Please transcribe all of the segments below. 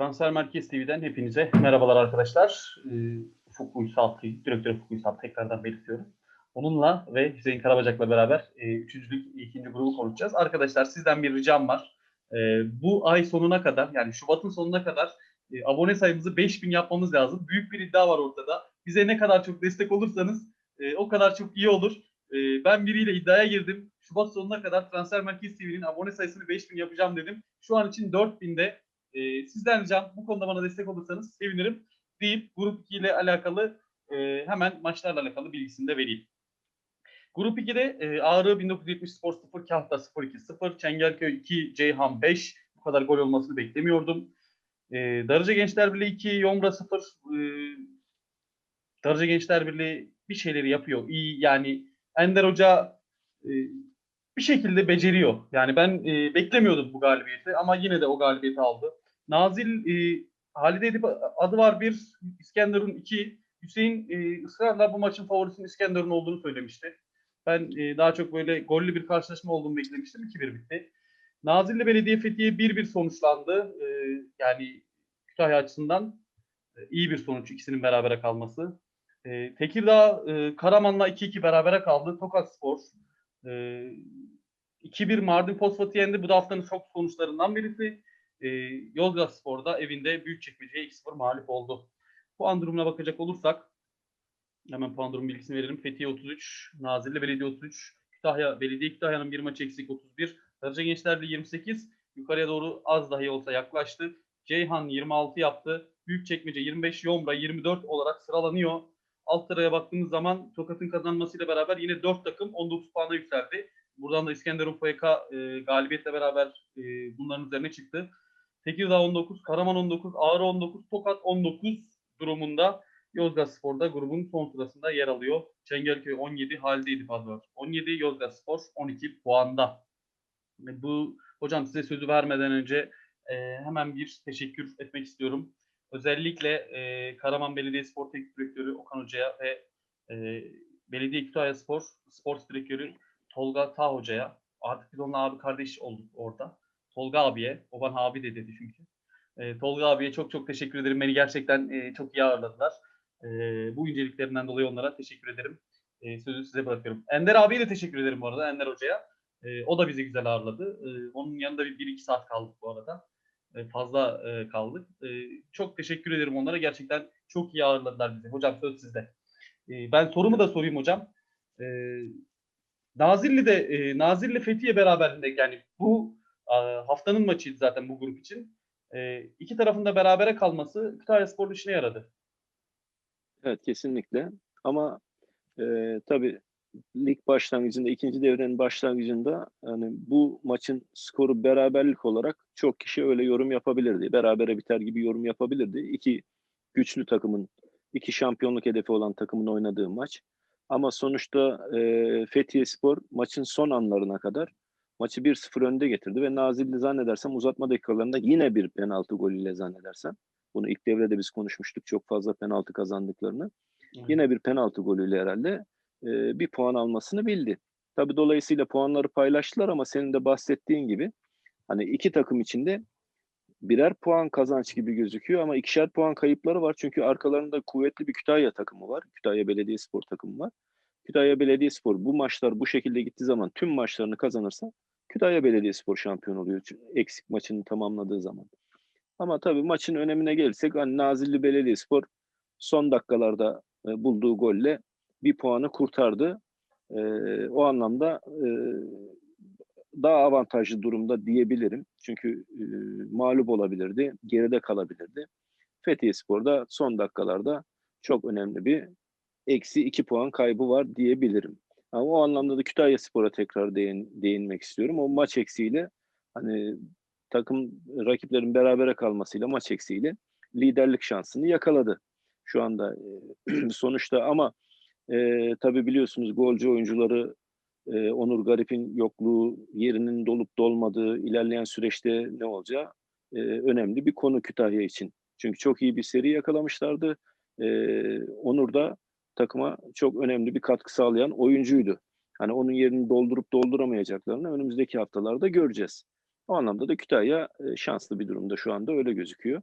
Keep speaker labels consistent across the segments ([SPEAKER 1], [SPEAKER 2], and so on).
[SPEAKER 1] Transfer Merkez TV'den hepinize merhabalar arkadaşlar. Ee, Ufuk Uysal, Direktör Ufuk Uysal tekrardan belirtiyorum. Onunla ve Hüseyin Karabacak'la beraber e, üçüncülük ikinci grubu konuşacağız. Arkadaşlar sizden bir ricam var. E, bu ay sonuna kadar yani Şubat'ın sonuna kadar e, abone sayımızı 5000 yapmamız lazım. Büyük bir iddia var ortada. Bize ne kadar çok destek olursanız e, o kadar çok iyi olur. E, ben biriyle iddiaya girdim. Şubat sonuna kadar Transfer Merkez TV'nin abone sayısını 5000 yapacağım dedim. Şu an için 4000'de e, sizden ricam bu konuda bana destek olursanız sevinirim deyip Grup 2 ile alakalı e, hemen maçlarla alakalı bilgisini de vereyim. Grup 2'de e, Ağrı 1970 Spor 0, Kahta 0-2-0, Çengelköy 2, Ceyhan 5. Bu kadar gol olmasını beklemiyordum. E, Darıca Gençler Birliği 2, Yomra 0. E, Darıca Gençler Birliği bir şeyleri yapıyor. İyi yani Ender Hoca e, bir şekilde beceriyor. Yani ben e, beklemiyordum bu galibiyeti ama yine de o galibiyeti aldı. Nazil e, Halide Edip adı var bir, İskenderun iki. Hüseyin e, ısrarla bu maçın favorisinin İskenderun olduğunu söylemişti. Ben e, daha çok böyle gollü bir karşılaşma olduğunu beklemiştim. 2-1 bitti. Nazilli Belediye Fethiye 1-1 sonuçlandı. E, yani Kütahya açısından e, iyi bir sonuç ikisinin berabere kalması. E, Tekirdağ e, Karaman'la 2-2 berabere kaldı. Tokat Spor e, 2-1 Mardin Fosfat'ı yendi. Bu da haftanın çok sonuçlarından birisi. E, Yozgat Spor'da evinde Büyükçekmece'ye 2-0 mağlup oldu. Puan durumuna bakacak olursak hemen puan durum bilgisini verelim. Fethiye 33, Nazilli Belediye 33, Kütahya Belediye Kütahya'nın bir maç eksik 31, Darıca Gençler Birliği 28, yukarıya doğru az dahi olsa yaklaştı. Ceyhan 26 yaptı. Büyükçekmece 25, Yombra 24 olarak sıralanıyor. Alt sıraya baktığımız zaman Tokat'ın kazanmasıyla beraber yine 4 takım 19 puana yükseldi. Buradan da İskenderun FK e, galibiyetle beraber e, bunların üzerine çıktı. Tekirdağ 19, Karaman 19, Ağrı 19, Tokat 19 durumunda Yozgat Spor'da grubun son sırasında yer alıyor. Çengelköy 17, Halide var. 17, Yozgat Spor 12 puanda. E, bu hocam size sözü vermeden önce e, hemen bir teşekkür etmek istiyorum. Özellikle e, Karaman Belediye Spor Teknik Direktörü Okan Hoca'ya ve e, Belediye Kütahya Spor Spor Direktörü Tolga Tağ Hoca'ya artık biz onunla abi kardeş olduk orada. Tolga abiye, Oban abi de dedi çünkü. E, Tolga abiye çok çok teşekkür ederim. Beni gerçekten e, çok iyi ağırladılar. E, bu inceliklerinden dolayı onlara teşekkür ederim. E, sözü size bırakıyorum. Ender abiye de teşekkür ederim bu arada. Ender hocaya. E, o da bizi güzel ağırladı. E, onun yanında bir, bir iki saat kaldık bu arada. E, fazla e, kaldık. E, çok teşekkür ederim onlara. Gerçekten çok iyi ağırladılar bizi. Hocam söz sizde. E, ben sorumu da sorayım hocam. E, Nazilli'de e, Nazilli Fethiye beraberinde yani bu haftanın maçıydı zaten bu grup için. E, iki tarafın da berabere kalması Kütahya Spor'un işine yaradı.
[SPEAKER 2] Evet kesinlikle. Ama e, tabii lig başlangıcında, ikinci devrenin başlangıcında hani bu maçın skoru beraberlik olarak çok kişi öyle yorum yapabilirdi. Berabere biter gibi yorum yapabilirdi. İki güçlü takımın, iki şampiyonluk hedefi olan takımın oynadığı maç. Ama sonuçta e, Fethiye Spor maçın son anlarına kadar maçı 1-0 önde getirdi ve Nazilli zannedersem uzatma dakikalarında yine bir penaltı golüyle zannedersem. Bunu ilk devrede biz konuşmuştuk çok fazla penaltı kazandıklarını. Evet. Yine bir penaltı golüyle herhalde e, bir puan almasını bildi. Tabii dolayısıyla puanları paylaştılar ama senin de bahsettiğin gibi hani iki takım içinde birer puan kazanç gibi gözüküyor ama ikişer puan kayıpları var. Çünkü arkalarında kuvvetli bir Kütahya takımı var. Kütahya Belediyespor takımı var. Kütahya Belediyespor bu maçlar bu şekilde gittiği zaman tüm maçlarını kazanırsa Kütahya Belediyespor şampiyon oluyor. Eksik maçını tamamladığı zaman. Ama tabii maçın önemine gelirsek hani Nazilli Belediyespor son dakikalarda e, bulduğu golle bir puanı kurtardı. E, o anlamda e, daha avantajlı durumda diyebilirim. Çünkü e, mağlup olabilirdi, geride kalabilirdi. Fethiye Spor'da son dakikalarda çok önemli bir eksi iki puan kaybı var diyebilirim. Ama o anlamda da Kütahya Spor'a tekrar değin, değinmek istiyorum. O maç eksiğiyle hani takım rakiplerin berabere kalmasıyla maç eksiğiyle liderlik şansını yakaladı. Şu anda sonuçta ama e, tabii biliyorsunuz golcü oyuncuları e, Onur Garip'in yokluğu, yerinin dolup dolmadığı, ilerleyen süreçte ne olacağı e, önemli bir konu Kütahya için. Çünkü çok iyi bir seri yakalamışlardı. E, Onur da takıma çok önemli bir katkı sağlayan oyuncuydu. Hani onun yerini doldurup dolduramayacaklarını önümüzdeki haftalarda göreceğiz. O anlamda da Kütahya e, şanslı bir durumda şu anda öyle gözüküyor.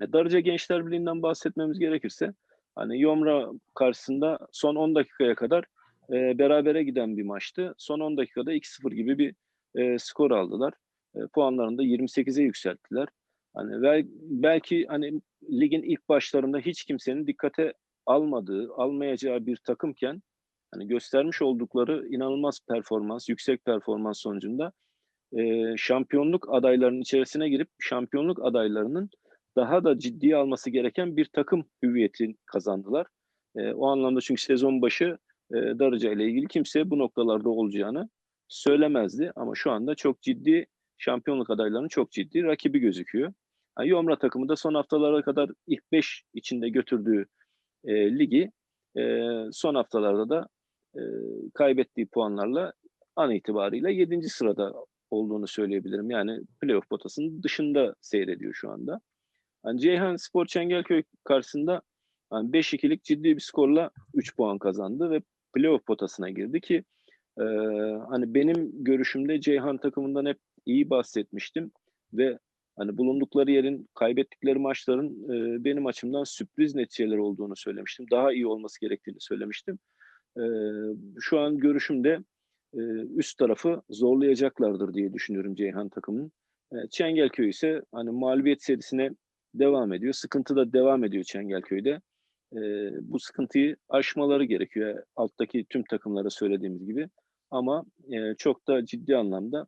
[SPEAKER 2] E, Darıca Gençler Birliği'nden bahsetmemiz gerekirse hani Yomra karşısında son 10 dakikaya kadar e, berabere giden bir maçtı. Son 10 dakikada 2-0 gibi bir e, skor aldılar. E, puanlarını da 28'e yükselttiler. Hani bel- belki hani ligin ilk başlarında hiç kimsenin dikkate almadığı, almayacağı bir takımken hani göstermiş oldukları inanılmaz performans, yüksek performans sonucunda e, şampiyonluk adaylarının içerisine girip şampiyonluk adaylarının daha da ciddiye alması gereken bir takım hüviyeti kazandılar. E, o anlamda çünkü sezon başı e, Darıca ile ilgili kimse bu noktalarda olacağını söylemezdi ama şu anda çok ciddi şampiyonluk adaylarının çok ciddi rakibi gözüküyor. Yani Yomra takımı da son haftalara kadar ilk 5 içinde götürdüğü e, ligi e, son haftalarda da e, kaybettiği puanlarla an itibariyle 7. sırada olduğunu söyleyebilirim. Yani playoff potasının dışında seyrediyor şu anda. Yani Ceyhan Spor Çengelköy karşısında yani 5-2'lik ciddi bir skorla 3 puan kazandı ve playoff potasına girdi ki e, hani benim görüşümde Ceyhan takımından hep iyi bahsetmiştim ve hani bulundukları yerin kaybettikleri maçların e, benim açımdan sürpriz neticeler olduğunu söylemiştim. Daha iyi olması gerektiğini söylemiştim. E, şu an görüşümde e, üst tarafı zorlayacaklardır diye düşünüyorum Ceyhan takımının. E, Çengelköy ise hani mağlubiyet serisine devam ediyor. Sıkıntı da devam ediyor Çengelköy'de. E, bu sıkıntıyı aşmaları gerekiyor. Alttaki tüm takımlara söylediğimiz gibi. Ama e, çok da ciddi anlamda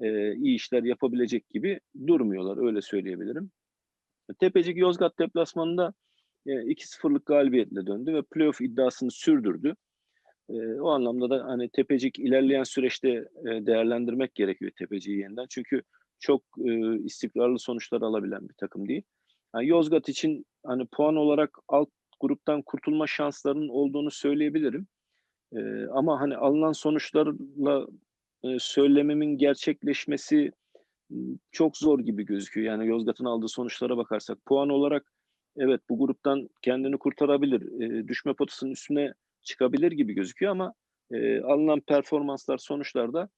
[SPEAKER 2] e, iyi işler yapabilecek gibi durmuyorlar. Öyle söyleyebilirim. Tepecik Yozgat deplasmanında e, 2-0'lık galibiyetle döndü ve playoff iddiasını sürdürdü. E, o anlamda da hani Tepecik ilerleyen süreçte e, değerlendirmek gerekiyor Tepecik'i yeniden. Çünkü çok e, istikrarlı sonuçlar alabilen bir takım değil. Yani Yozgat için hani puan olarak alt gruptan kurtulma şanslarının olduğunu söyleyebilirim. E, ama hani alınan sonuçlarla e, gerçekleşmesi çok zor gibi gözüküyor. Yani Yozgat'ın aldığı sonuçlara bakarsak puan olarak evet bu gruptan kendini kurtarabilir. E, düşme potasının üstüne çıkabilir gibi gözüküyor ama e, alınan performanslar sonuçlarda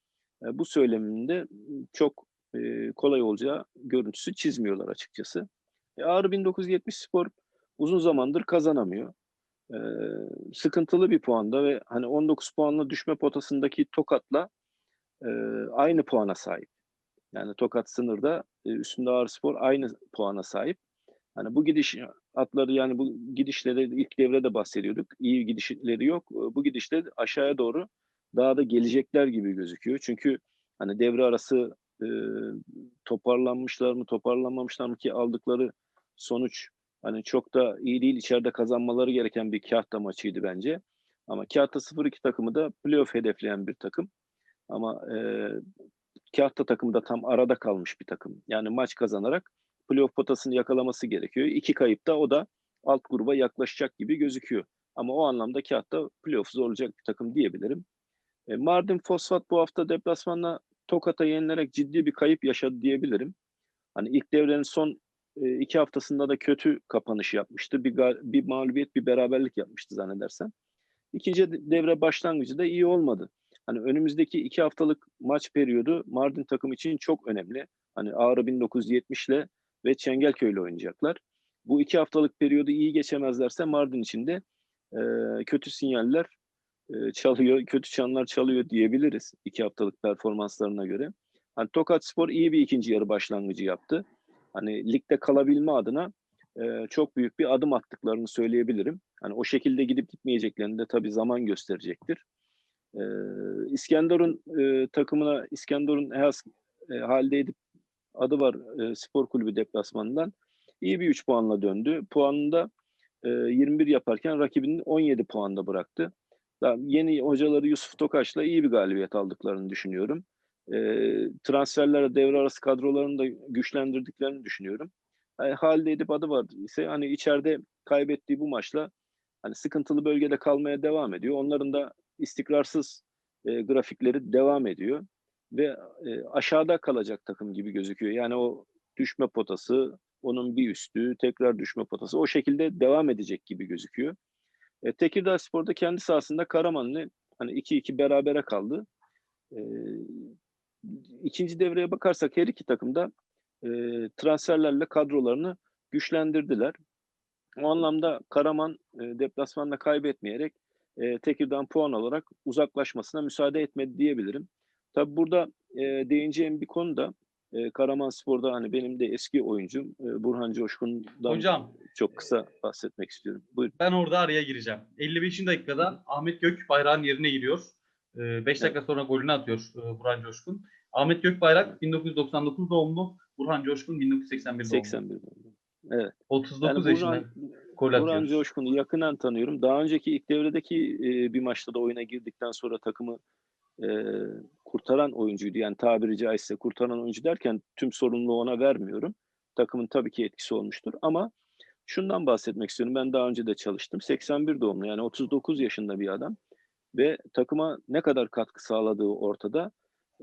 [SPEAKER 2] e, bu söyleminde çok e, kolay olacağı görüntüsü çizmiyorlar açıkçası. E, Ağrı 1970 Spor uzun zamandır kazanamıyor. E, sıkıntılı bir puanda ve hani 19 puanla düşme potasındaki Tokat'la e, aynı puana sahip. Yani Tokat sınırda e, üstünde Ağrı Spor aynı puana sahip. Hani bu gidiş atları yani bu gidişleri ilk devrede bahsediyorduk. İyi gidişleri yok. Bu gidişle aşağıya doğru daha da gelecekler gibi gözüküyor. Çünkü hani devre arası e, toparlanmışlar mı toparlanmamışlar mı ki aldıkları sonuç hani çok da iyi değil. İçeride kazanmaları gereken bir Kahta maçıydı bence. Ama Kahta 0-2 takımı da playoff hedefleyen bir takım. Ama e, Kahta takımı da tam arada kalmış bir takım. Yani maç kazanarak playoff potasını yakalaması gerekiyor. İki kayıpta o da alt gruba yaklaşacak gibi gözüküyor. Ama o anlamda Kahta playoff zorlayacak bir takım diyebilirim. E, Mardin Fosfat bu hafta deplasmanla Tokat'a yenilerek ciddi bir kayıp yaşadı diyebilirim. Hani ilk devrenin son e, iki haftasında da kötü kapanış yapmıştı. Bir, bir mağlubiyet, bir beraberlik yapmıştı zannedersem. İkinci devre başlangıcı da iyi olmadı. Hani önümüzdeki iki haftalık maç periyodu Mardin takım için çok önemli. Hani Ağrı 1970 ile ve Çengelköy ile oynayacaklar. Bu iki haftalık periyodu iyi geçemezlerse Mardin için de e, kötü sinyaller e, çalıyor, kötü çanlar çalıyor diyebiliriz iki haftalık performanslarına göre. Hani Tokat Spor iyi bir ikinci yarı başlangıcı yaptı. Hani ligde kalabilme adına e, çok büyük bir adım attıklarını söyleyebilirim. Hani o şekilde gidip gitmeyeceklerini de tabii zaman gösterecektir. E, İskenderun e, takımına İskenderun Ehas e, halde edip adı var e, spor kulübü deplasmanından. İyi bir 3 puanla döndü. Puanında e, 21 yaparken rakibinin 17 puanda bıraktı. Daha yeni hocaları Yusuf Tokaç'la iyi bir galibiyet aldıklarını düşünüyorum. E, transferlere devre arası kadrolarını da güçlendirdiklerini düşünüyorum. Yani halde edip adı var ise hani içeride kaybettiği bu maçla hani sıkıntılı bölgede kalmaya devam ediyor. Onların da istikrarsız e, grafikleri devam ediyor ve e, aşağıda kalacak takım gibi gözüküyor. Yani o düşme potası, onun bir üstü, tekrar düşme potası o şekilde devam edecek gibi gözüküyor. E, Tekirdağ Spor'da kendi sahasında Karamanlı hani 2-2 berabere kaldı. E, ikinci devreye bakarsak her iki takım da e, transferlerle kadrolarını güçlendirdiler. O anlamda Karaman e, deplasmanda kaybetmeyerek e, Tekirdağ puan olarak uzaklaşmasına müsaade etmedi diyebilirim. Tabi burada e, değineceğim bir konu da e, Karaman Spor'da hani benim de eski oyuncum e, Burhan Coşkun'dan
[SPEAKER 1] Hocam
[SPEAKER 2] çok kısa bahsetmek istiyorum. Buyurun.
[SPEAKER 1] ben orada araya gireceğim. 55. dakikada Ahmet Gökbayrak'ın yerine giriyor. 5 dakika sonra golünü atıyor e, Burhan Coşkun. Ahmet Gökbayrak 1999 doğumlu, Burhan Coşkun 1981 doğumlu.
[SPEAKER 2] 81 doğumlu. Evet.
[SPEAKER 1] 39
[SPEAKER 2] Yani
[SPEAKER 1] yaşında
[SPEAKER 2] Burhan,
[SPEAKER 1] gol
[SPEAKER 2] Burhan
[SPEAKER 1] atıyor.
[SPEAKER 2] Coşkun'u yakından tanıyorum. Daha önceki ilk devredeki e, bir maçta da oyuna girdikten sonra takımı e, kurtaran oyuncuydu. Yani tabiri caizse kurtaran oyuncu derken tüm sorumluluğu ona vermiyorum. Takımın tabii ki etkisi olmuştur ama şundan bahsetmek istiyorum. Ben daha önce de çalıştım. 81 doğumlu yani 39 yaşında bir adam ve takıma ne kadar katkı sağladığı ortada.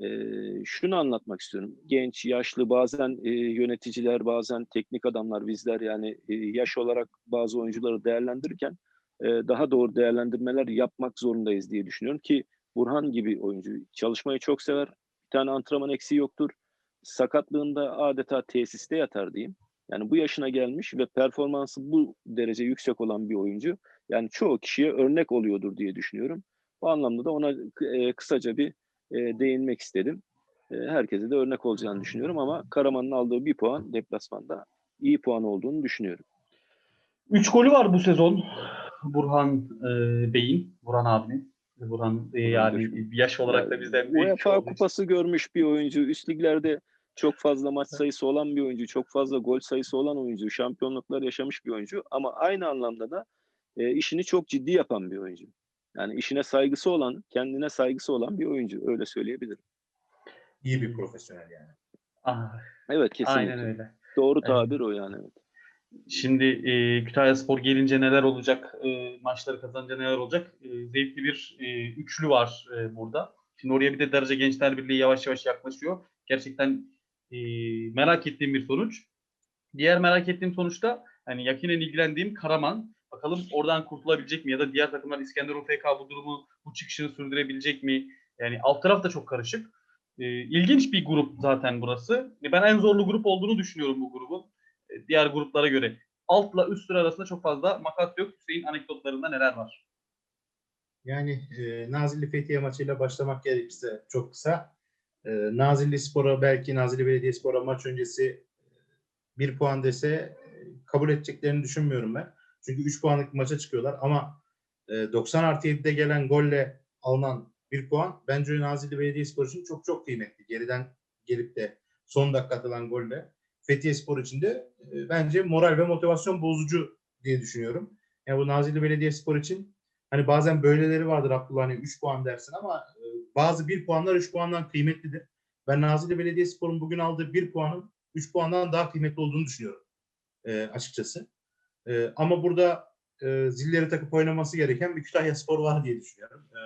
[SPEAKER 2] Ee, şunu anlatmak istiyorum. Genç, yaşlı, bazen e, yöneticiler, bazen teknik adamlar, bizler yani e, yaş olarak bazı oyuncuları değerlendirirken e, daha doğru değerlendirmeler yapmak zorundayız diye düşünüyorum ki Burhan gibi oyuncu çalışmayı çok sever. Bir tane antrenman eksiği yoktur. Sakatlığında adeta tesiste yatar diyeyim. Yani bu yaşına gelmiş ve performansı bu derece yüksek olan bir oyuncu. Yani çoğu kişiye örnek oluyordur diye düşünüyorum. Bu anlamda da ona e, kısaca bir e, değinmek istedim. E, herkese de örnek olacağını düşünüyorum ama Karaman'ın aldığı bir puan deplasmanda iyi puan olduğunu düşünüyorum.
[SPEAKER 1] 3 golü var bu sezon Burhan e, Bey'in, Burhan abinin. Burhan e, yani yaş olarak da bizden büyük.
[SPEAKER 2] UEFA
[SPEAKER 1] için.
[SPEAKER 2] kupası görmüş bir oyuncu, üst liglerde çok fazla maç sayısı olan bir oyuncu, çok fazla gol sayısı olan oyuncu, şampiyonluklar yaşamış bir oyuncu ama aynı anlamda da e, işini çok ciddi yapan bir oyuncu. Yani işine saygısı olan, kendine saygısı olan bir oyuncu öyle söyleyebilirim.
[SPEAKER 3] İyi bir profesyonel yani.
[SPEAKER 1] Ah,
[SPEAKER 2] Evet kesinlikle.
[SPEAKER 1] aynen öyle.
[SPEAKER 2] Doğru
[SPEAKER 1] Evet.
[SPEAKER 2] tabir o yani. Evet.
[SPEAKER 1] Şimdi e, Kütahya Spor gelince neler olacak, e, maçları kazanınca neler olacak? E, zevkli bir e, üçlü var e, burada. Şimdi oraya bir de Darıca Gençler Birliği yavaş yavaş yaklaşıyor. Gerçekten e, merak ettiğim bir sonuç. Diğer merak ettiğim sonuçta hani yakinen ilgilendiğim Karaman. Bakalım oradan kurtulabilecek mi? Ya da diğer takımlar İskenderun FK bu durumu, bu çıkışını sürdürebilecek mi? Yani alt taraf da çok karışık. E, ilginç bir grup zaten burası. Ben en zorlu grup olduğunu düşünüyorum bu grubun e, diğer gruplara göre. Altla üst sıra arasında çok fazla makas yok. Hüseyin anekdotlarında neler var?
[SPEAKER 3] Yani e, Nazilli Fethiye maçıyla başlamak gerekirse çok kısa. E, Nazilli Spor'a belki Nazilli Belediyespor'a maç öncesi e, bir puan dese e, kabul edeceklerini düşünmüyorum ben. Çünkü 3 puanlık maça çıkıyorlar ama e, 90 artı 7'de gelen golle alınan bir puan bence Nazilli Belediyespor için çok çok kıymetli. Geriden gelip de son dakika atılan golle Fethiye Spor için de e, bence moral ve motivasyon bozucu diye düşünüyorum. Yani bu Nazilli Belediyespor için hani bazen böyleleri vardır Abdullah hani 3 puan dersin ama e, bazı 1 puanlar 3 puandan kıymetlidir. Ben Nazilli Belediyespor'un bugün aldığı 1 puanın 3 puandan daha kıymetli olduğunu düşünüyorum e, açıkçası. E, ama burada e, zilleri takıp oynaması gereken bir Kütahya Spor var diye düşünüyorum. E,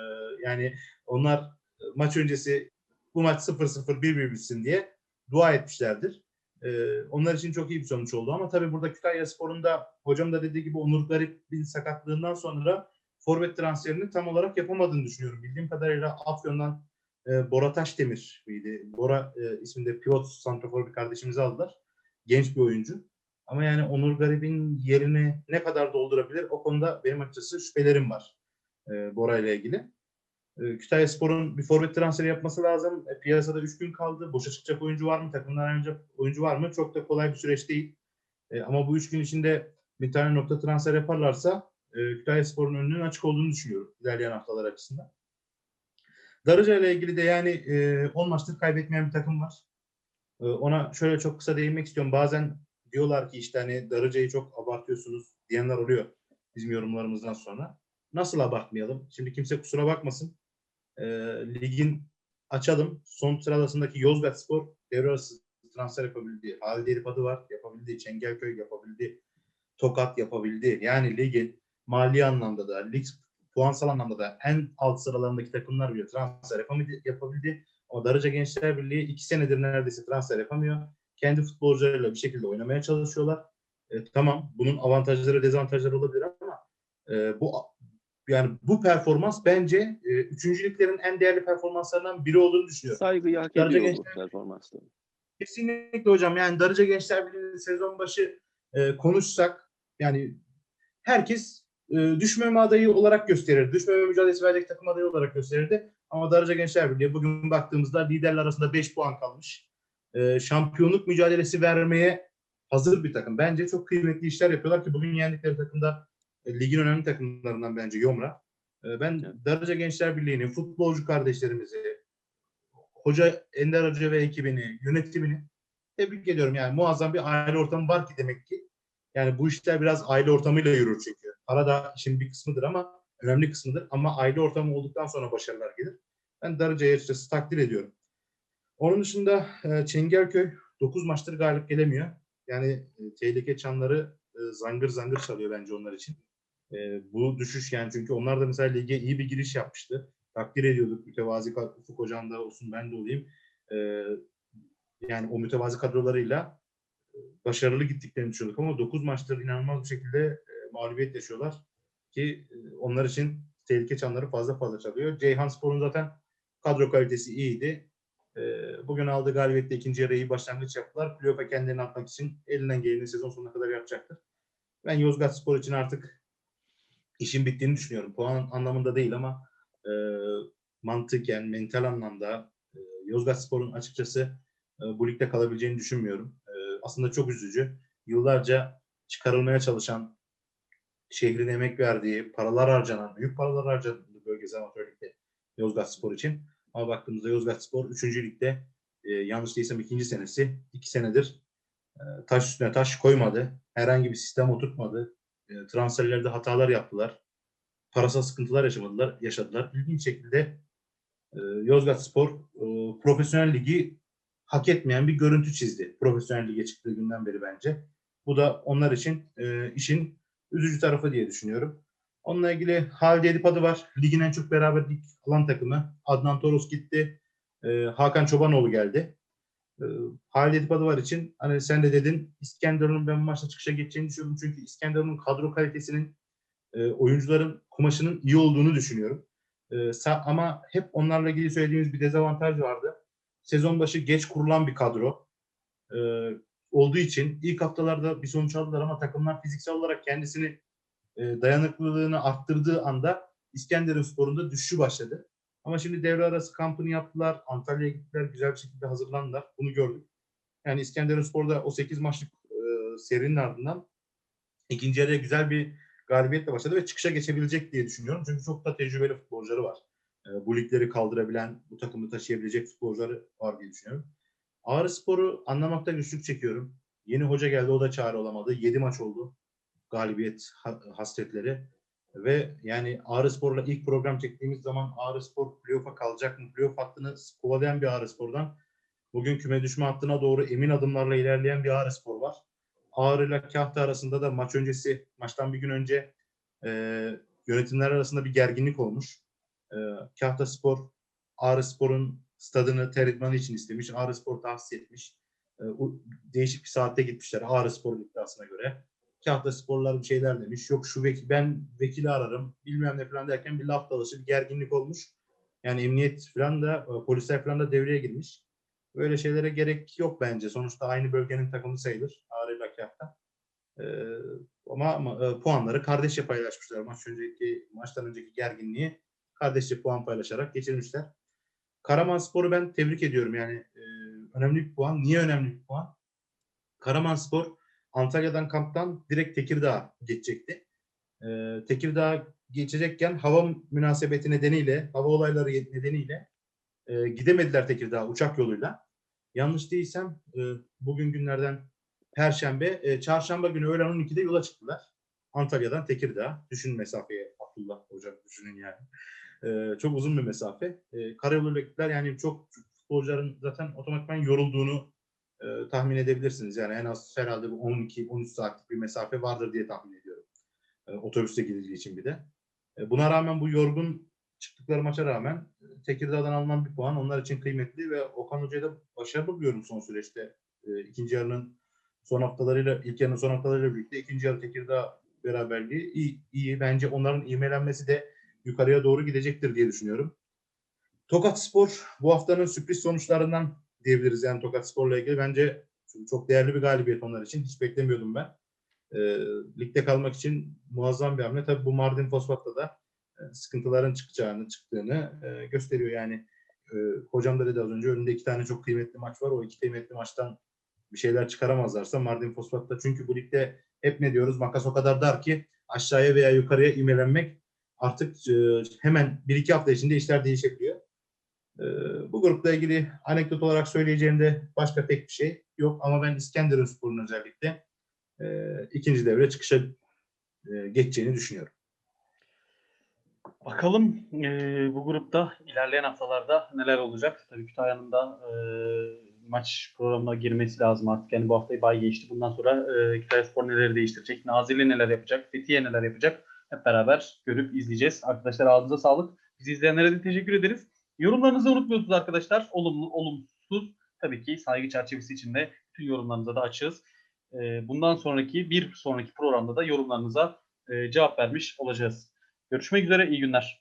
[SPEAKER 3] yani onlar e, maç öncesi bu maç 0-0 1-1 bitsin diye dua etmişlerdir. E, onlar için çok iyi bir sonuç oldu ama tabii burada Kütahya Spor'un da hocam da dediği gibi Onur Garip'in sakatlığından sonra forvet transferini tam olarak yapamadığını düşünüyorum. Bildiğim kadarıyla Afyon'dan e, Bora Taşdemir miydi? Bora e, isminde pivot santrafor bir kardeşimizi aldılar. Genç bir oyuncu. Ama yani Onur Garip'in yerini ne kadar doldurabilir o konuda benim açıkçası şüphelerim var e, Bora ile ilgili. E, Kütahya Spor'un bir forvet transferi yapması lazım. E, piyasada 3 gün kaldı. Boşa çıkacak oyuncu var mı? Takımdan ayrılacak oyuncu var mı? Çok da kolay bir süreç değil. E, ama bu 3 gün içinde bir tane nokta transfer yaparlarsa e, Kütahya Spor'un önünün açık olduğunu düşünüyorum ilerleyen haftalar açısından. Darıca ile ilgili de yani e, 10 maçtır kaybetmeyen bir takım var. E, ona şöyle çok kısa değinmek istiyorum. Bazen diyorlar ki işte hani Darıca'yı çok abartıyorsunuz diyenler oluyor bizim yorumlarımızdan sonra. Nasıl abartmayalım? Şimdi kimse kusura bakmasın. E, ligin açalım. Son sıralasındaki Yozgat Spor devre arası transfer yapabildi. Halide Herif adı var. Yapabildi. Çengelköy yapabildi. Tokat yapabildi. Yani ligin mali anlamda da, lig puansal anlamda da en alt sıralarındaki takımlar bile transfer yapabildi. yapabildi. Ama Darıca Gençler Birliği iki senedir neredeyse transfer yapamıyor. Kendi futbolcularıyla bir şekilde oynamaya çalışıyorlar. E, tamam bunun avantajları dezavantajları olabilir ama e, bu yani bu performans bence e, üçüncülüklerin en değerli performanslarından biri olduğunu düşünüyorum.
[SPEAKER 2] Saygıyı hak
[SPEAKER 3] Darıca
[SPEAKER 2] ediyor bu
[SPEAKER 3] Gençler-
[SPEAKER 2] performansla.
[SPEAKER 3] Kesinlikle hocam. Yani Darıca Gençler Birliği sezon başı e, konuşsak yani herkes e, düşmeme adayı olarak gösterirdi. Düşmeme mücadelesi verecek takım adayı olarak gösterirdi. Ama Darıca Gençler Birliği bugün baktığımızda liderler arasında 5 puan kalmış. E, şampiyonluk mücadelesi vermeye hazır bir takım. Bence çok kıymetli işler yapıyorlar ki bugün yendikleri takımda e, ligin önemli takımlarından bence Yomra. E, ben
[SPEAKER 2] Evet.
[SPEAKER 3] Darıca Gençler Birliği'nin futbolcu kardeşlerimizi, hoca Ender Hoca ve ekibini, yönetimini tebrik ediyorum. Yani muazzam bir aile ortamı var ki demek ki. Yani bu işler biraz aile ortamıyla yürür çünkü. Para da işin bir kısmıdır ama önemli kısmıdır. Ama aile ortamı olduktan sonra başarılar gelir. Ben Darıca'yı açıkçası takdir ediyorum. Onun dışında e, Çengelköy 9 maçtır galip gelemiyor. Yani e, tehlike çanları e, zangır zangır çalıyor bence onlar için. E, bu düşüş yani çünkü onlar da mesela lige iyi bir giriş yapmıştı. Takdir ediyorduk. Mütevazi Ufuk Hocam da olsun ben de olayım. E, yani o mütevazi kadrolarıyla başarılı gittiklerini düşünüyorduk ama 9 maçtır inanılmaz bir şekilde mağlubiyet yaşıyorlar ki onlar için tehlike çanları fazla fazla çalıyor. Ceyhan Spor'un zaten kadro kalitesi iyiydi. E, bugün aldığı galibiyette ikinci yarı iyi başlangıç yaptılar. Playoff'a kendilerini atmak için elinden geleni sezon sonuna kadar yapacaktır. Ben Yozgat Spor için artık işin bittiğini düşünüyorum. Puan anlamında değil ama e, mantıken, mental anlamda e, Yozgat Spor'un açıkçası e, bu ligde kalabileceğini düşünmüyorum. E, aslında çok üzücü. Yıllarca çıkarılmaya çalışan, şehrin emek verdiği, paralar harcanan, büyük paralar harcandı bölgesel amatör ligde Yozgat Spor için. Ama baktığımızda Yozgat Spor 3. ligde e, yanlış değilsem ikinci senesi, iki senedir e, taş üstüne taş koymadı. Herhangi bir sistem oturtmadı. E, transferlerde hatalar yaptılar. Parasal sıkıntılar yaşamadılar, yaşadılar. İlginç şekilde e, Yozgat Spor e, profesyonel ligi hak etmeyen bir görüntü çizdi. Profesyonel lige çıktığı günden beri bence. Bu da onlar için e, işin üzücü tarafı diye düşünüyorum. Onunla ilgili Halide Edip adı var. Ligin en çok beraberlik alan takımı. Adnan Toros gitti. E, Hakan Çobanoğlu geldi. E, Halide Edip adı var için hani sen de dedin İskenderun'un ben maçta çıkışa geçeceğini düşünüyorum. Çünkü İskenderun'un kadro kalitesinin e, oyuncuların kumaşının iyi olduğunu düşünüyorum. E, ama hep onlarla ilgili söylediğimiz bir dezavantaj vardı. Sezon başı geç kurulan bir kadro e, olduğu için ilk haftalarda bir sonuç aldılar ama takımlar fiziksel olarak kendisini e, dayanıklılığını arttırdığı anda İskenderun Spor'unda düşüşü başladı. Ama şimdi devre arası kampını yaptılar. Antalya'ya gittiler. Güzel bir şekilde hazırlandılar. Bunu gördük. Yani İskenderun Spor'da o 8 maçlık e, serinin ardından ikinci yarıya güzel bir galibiyetle başladı ve çıkışa geçebilecek diye düşünüyorum. Çünkü çok da tecrübeli futbolcuları var. E, bu ligleri kaldırabilen, bu takımı taşıyabilecek futbolcuları var diye düşünüyorum. Ağrı Spor'u anlamakta güçlük çekiyorum. Yeni hoca geldi, o da çare olamadı. 7 maç oldu galibiyet ha- hasretleri. Ve yani Ağrı Spor'la ilk program çektiğimiz zaman Ağrı Spor playoff'a kalacak mı? Playoff hattını kovalayan bir Ağrı Spor'dan bugün küme düşme hattına doğru emin adımlarla ilerleyen bir Ağrı Spor var. Ağrı ile Kahta arasında da maç öncesi, maçtan bir gün önce e, yönetimler arasında bir gerginlik olmuş. E, Kahta Spor, Ağrı Spor'un stadını ter idmanı için istemiş. Ağrı Spor tahsis etmiş. E, değişik bir saatte gitmişler Ağrı Spor iddiasına göre. Kahta sporlar bir şeyler demiş. Yok şu vekil, ben vekili ararım bilmem ne falan derken bir laf dalaşı, bir gerginlik olmuş. Yani emniyet falan da e, polisler falan da devreye girmiş. Böyle şeylere gerek yok bence. Sonuçta aynı bölgenin takımı sayılır. Ağrı ile Kahta. Ee, ama, ama, e, puanları kardeşçe paylaşmışlar. Maç önceki maçtan önceki gerginliği kardeşçe puan paylaşarak geçirmişler. Karaman Spor'u ben tebrik ediyorum. Yani e, önemli bir puan. Niye önemli bir puan? Karaman Spor Antalya'dan kamptan direkt Tekirdağ'a geçecekti. Ee, Tekirdağ'a geçecekken hava münasebeti nedeniyle, hava olayları nedeniyle e, gidemediler Tekirdağ uçak yoluyla. Yanlış değilsem e, bugün günlerden Perşembe, e, Çarşamba günü öğlen 12'de yola çıktılar. Antalya'dan Tekirdağ. Düşün mesafeye Abdullah Hocam düşünün yani. E, çok uzun bir mesafe. E, karayoluyla gittiler. Yani çok futbolcuların zaten otomatikman yorulduğunu e, tahmin edebilirsiniz. Yani en az herhalde 12-13 saatlik bir mesafe vardır diye tahmin ediyorum. E, otobüste gidildiği için bir de. E, buna rağmen bu yorgun çıktıkları maça rağmen e, Tekirdağ'dan alınan bir puan onlar için kıymetli ve Okan Hoca'yı da başarılı buluyorum son süreçte. E, ikinci yarının son haftalarıyla, ilk yarının son haftalarıyla birlikte ikinci yarı Tekirdağ beraberliği iyi, iyi. Bence onların ivmelenmesi de yukarıya doğru gidecektir diye düşünüyorum. Tokat Spor bu haftanın sürpriz sonuçlarından diyebiliriz yani Tokat Spor'la ilgili. Bence çok değerli bir galibiyet onlar için. Hiç beklemiyordum ben. e, ligde kalmak için muazzam bir hamle. Tabii bu Mardin Fosfat'ta da e, sıkıntıların çıkacağını, çıktığını e, gösteriyor. Yani e, hocam da dedi az önce önünde iki tane çok kıymetli maç var. O iki kıymetli maçtan bir şeyler çıkaramazlarsa Mardin Fosfat'ta çünkü bu ligde hep ne diyoruz makas o kadar dar ki aşağıya veya yukarıya imelenmek artık e, hemen bir iki hafta içinde işler değişebiliyor. E, bu grupla ilgili anekdot olarak söyleyeceğim de başka pek bir şey yok ama ben İskenderun Spor'un özellikle e, ikinci devre çıkışa e, geçeceğini düşünüyorum.
[SPEAKER 1] Bakalım eee, bu grupta ilerleyen haftalarda neler olacak. Tabii Kütahya'nın da eee, maç programına girmesi lazım artık. Yani bu haftayı bay geçti. Bundan sonra eee Kütahya Spor neleri değiştirecek, Nazilli neler yapacak, Fethiye neler yapacak hep beraber görüp izleyeceğiz. Arkadaşlar ağzınıza sağlık. Bizi izleyenlere de teşekkür ederiz. Yorumlarınızı unutmuyorsunuz arkadaşlar. Olumlu, olumsuz. Tabii ki saygı çerçevesi içinde tüm yorumlarınıza da açığız. Eee, bundan sonraki bir sonraki programda da yorumlarınıza eee, cevap vermiş olacağız. Görüşmek üzere, iyi günler.